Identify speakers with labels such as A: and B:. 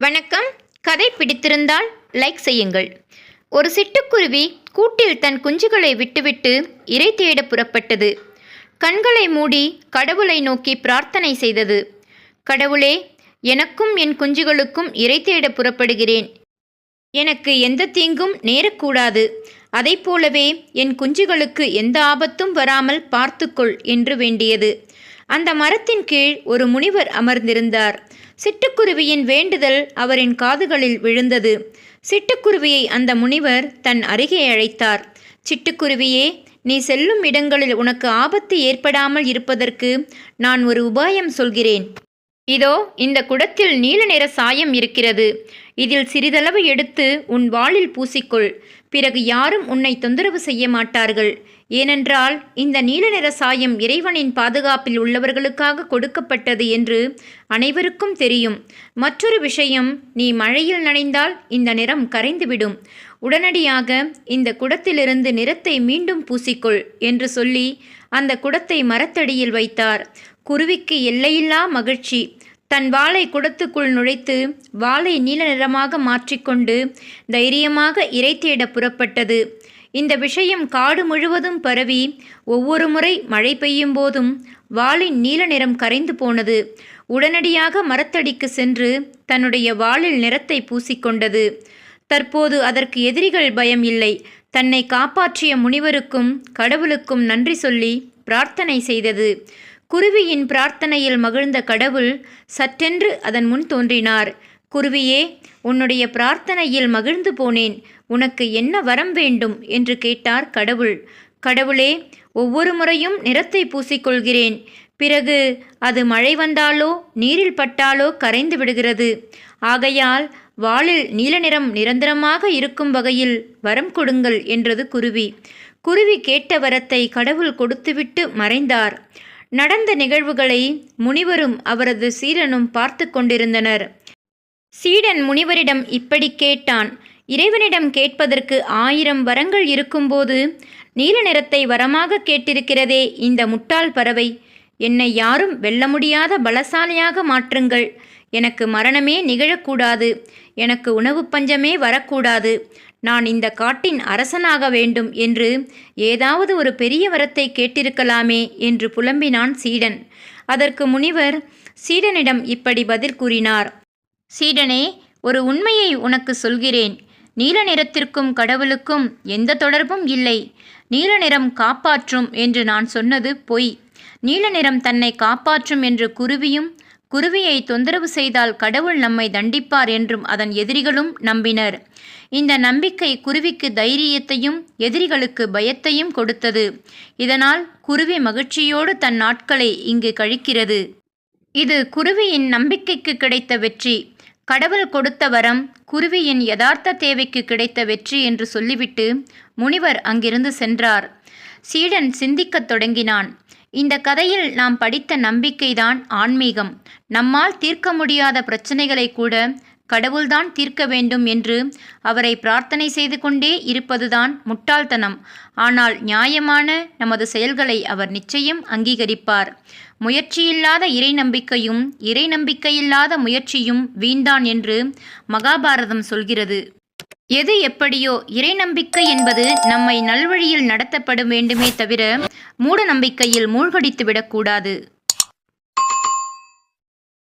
A: வணக்கம். கதை பிடித்திருந்தால் லைக் செய்யுங்கள். ஒரு சிட்டுக்குருவி கூட்டில் தன் குஞ்சுகளை விட்டுவிட்டு இரை தேட புறப்பட்டது. கண்களை மூடி கடவுளை நோக்கி பிரார்த்தனை செய்தது. கடவுளே எனக்கும் என் குஞ்சுகளுக்கும் இரை தேட புறப்படுகிறேன். எனக்கு எந்த தீங்கும் நேரக்கூடாது. அதைப் போலவே என் குஞ்சுகளுக்கு எந்த ஆபத்தும் வராமல் பார்த்துக்கொள் என்று வேண்டியது. அந்த மரத்தின் கீழ் ஒரு முனிவர் அமர்ந்திருந்தார். சிட்டுக்குருவியின் வேண்டுதல் அவரின் காதுகளில் விழுந்தது. சிட்டுக்குருவியை அந்த முனிவர் தன் அருகே அழைத்தார். சிட்டுக்குருவியே நீ செல்லும் இடங்களில் உனக்கு ஆபத்து ஏற்படாமல் இருப்பதற்கு நான் ஒரு உபாயம் சொல்கிறேன். இதோ இந்த குடத்தில் நீல நிற சாயம் இருக்கிறது. இதில் சிறிதளவு எடுத்து உன் வாளில் பூசிக்கொள். பிறகு யாரும் உன்னை தொந்தரவு செய்ய மாட்டார்கள். ஏனென்றால் இந்த நீல நிற சாயம் இறைவனின் பாதுகாப்பில் உள்ளவர்களுக்காக கொடுக்கப்பட்டது என்று அனைவருக்கும் தெரியும். மற்றொரு விஷயம் நீ மழையில் நனைந்தால் இந்த நிறம் கரைந்துவிடும். உடனடியாக இந்த குடத்திலிருந்து நிறத்தை மீண்டும் பூசிக்கொள் என்று சொல்லி அந்த குடத்தை மரத்தடியில் வைத்தார். குருவிக்கு எல்லையில்லா மகிழ்ச்சி. தன் வாளை குடத்துக்குள் நுழைத்து வாளை நீல நிறமாக மாற்றிக்கொண்டு தைரியமாக இறை தேட புறப்பட்டது. இந்த விஷயம் காடு முழுவதும் பரவி ஒவ்வொரு முறை மழை பெய்யும் போதும் வாளின் நீல நிறம் கரைந்து போனது. உடனடியாக மரத்தடிக்கு சென்று தன்னுடைய வாளில் நிறத்தை பூசிக்கொண்டது. தற்போது அதற்கு எதிரிகள் பயம் இல்லை. தன்னை காப்பாற்றிய முனிவருக்கும் கடவுளுக்கும் நன்றி சொல்லி பிரார்த்தனை செய்தது. குருவியின் பிரார்த்தனையில் மகிழ்ந்த கடவுள் சற்றென்று அதன் முன் தோன்றினார். குருவியே உன்னுடைய பிரார்த்தனையில் மகிழ்ந்து போனேன். உனக்கு என்ன வரம் வேண்டும்? என்று கேட்டார் கடவுள். கடவுளே ஒவ்வொரு முறையும் நிறத்தை பூசிக்கொள்கிறேன். பிறகு அது மழை வந்தாலோ நீரில் பட்டாலோ கரைந்து விடுகிறது. ஆகையால் வாளில் நீல நிறம் நிரந்தரமாக இருக்கும் வகையில் வரம் கொடுங்கள் என்றது குருவி. குருவி கேட்ட வரத்தை கடவுள் கொடுத்துவிட்டு மறைந்தார். நடந்த நிகழ்வுகளை முனிவரும் அவரது சீடனும் பார்த்து கொண்டிருந்தனர். சீடன் முனிவரிடம் இப்படி கேட்டான் இறைவனிடம் கேட்பதற்கு ஆயிரம் வரங்கள் இருக்கும்போது நீல நிறத்தை வரமாக கேட்டிருக்கிறதே இந்த முட்டாள் பறவை. என்னை யாரும் வெல்ல முடியாத பலசாலியாக மாற்றுங்கள். எனக்கு மரணமே நிகழக்கூடாது. எனக்கு உணவு பஞ்சமே வரக்கூடாது. நான் இந்த காட்டின் அரசனாக வேண்டும் என்று ஏதாவது ஒரு பெரிய வரத்தை கேட்டிருக்கலாமே என்று புலம்பினான் சீடன். அதற்கு முனிவர் சீடனிடம் இப்படி பதில் கூறினார். சீடனே ஒரு உண்மையை உனக்கு சொல்கிறேன். நீல நிறத்திற்கும் கடவுளுக்கும் எந்த தொடர்பும் இல்லை. நீல நிறம் காப்பாற்றும் என்று நான் சொன்னது பொய். நீல நிறம் தன்னை காப்பாற்றும் என்று குருவியும் குருவியை தொந்தரவு செய்தால் கடவுள் நம்மை தண்டிப்பார் என்றும் அதன் எதிரிகளும் நம்பினர். இந்த நம்பிக்கை குருவிக்கு தைரியத்தையும் எதிரிகளுக்கு பயத்தையும் கொடுத்தது. இதனால் குருவி மகிழ்ச்சியோடு தன் நாட்களை இங்கு கழிக்கிறது. இது குருவியின் நம்பிக்கைக்கு கிடைத்த வெற்றி. கடவுள் கொடுத்த வரம் குருவியின் யதார்த்த தேவைக்கு கிடைத்த வெற்றி என்று சொல்லிவிட்டு முனிவர் அங்கிருந்து சென்றார். சீடன் சிந்திக்கத் தொடங்கினான். இந்த கதையில் நாம் படித்த நம்பிக்கைதான் ஆன்மீகம். நம்மால் தீர்க்க முடியாத பிரச்சனைகளை கூட கடவுள்தான் தீர்க்க வேண்டும் என்று அவரை பிரார்த்தனை செய்து கொண்டே இருப்பதுதான் முட்டாள்தனம். ஆனால் நியாயமான நமது செயல்களை அவர் நிச்சயம் அங்கீகரிப்பார். முயற்சியில்லாத இறை நம்பிக்கையும் இறை நம்பிக்கையில்லாத முயற்சியும் வீண்தான் என்று மகாபாரதம் சொல்கிறது. எது எப்படியோ இறை நம்பிக்கை என்பது நம்மை நல்வழியில் நடத்தப்பட வேண்டுமே தவிர மூட நம்பிக்கையில் மூழ்கடித்து விடக்கூடாது